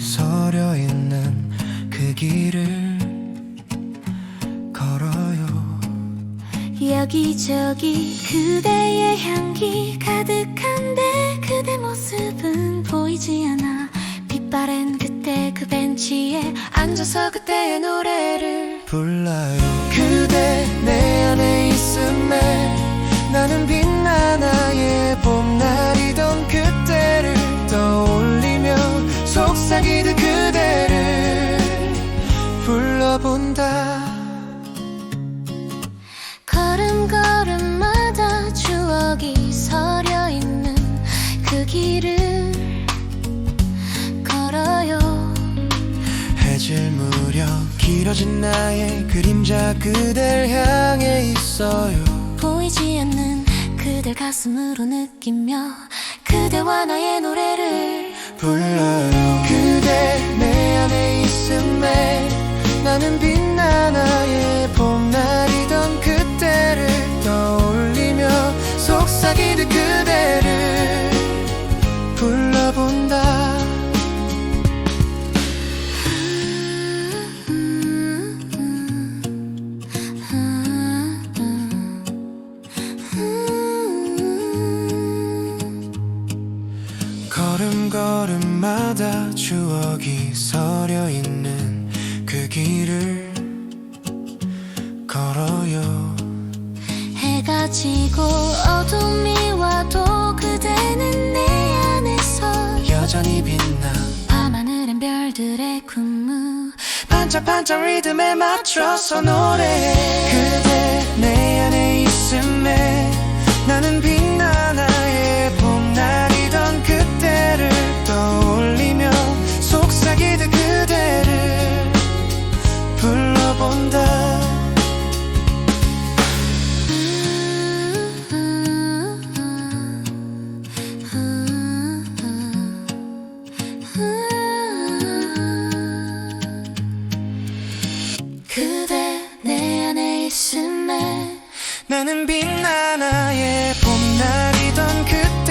서려 있는 그 길을 걸어요. 여기저기 그대의 향기 가득한데 그대 모습은 보이지 않아. 빛바랜 그때 그 벤치에 앉아서 그때의 노래를 불러요 불러본다. 걸음걸음마다 추억이 서려 있는 그 길을 걸어요. 해질 무렵 길어진 나의 그림자 그댈 향해 있어요. 보이지 않는 그댈 가슴으로 느끼며 그대와 나의 노래를 불러요 걸음걸음마다 추억이 서려 있는 그 길을 걸어요. 해가 지고 어둠이 와도 그대는 내 안에서 여전히 빛나. 밤하늘엔 별들의 군무. 반짝반짝 리듬에 맞춰서 노래해. 그대 내 안에 있음에 있음에 나는 빛나나의 봄날이던 그때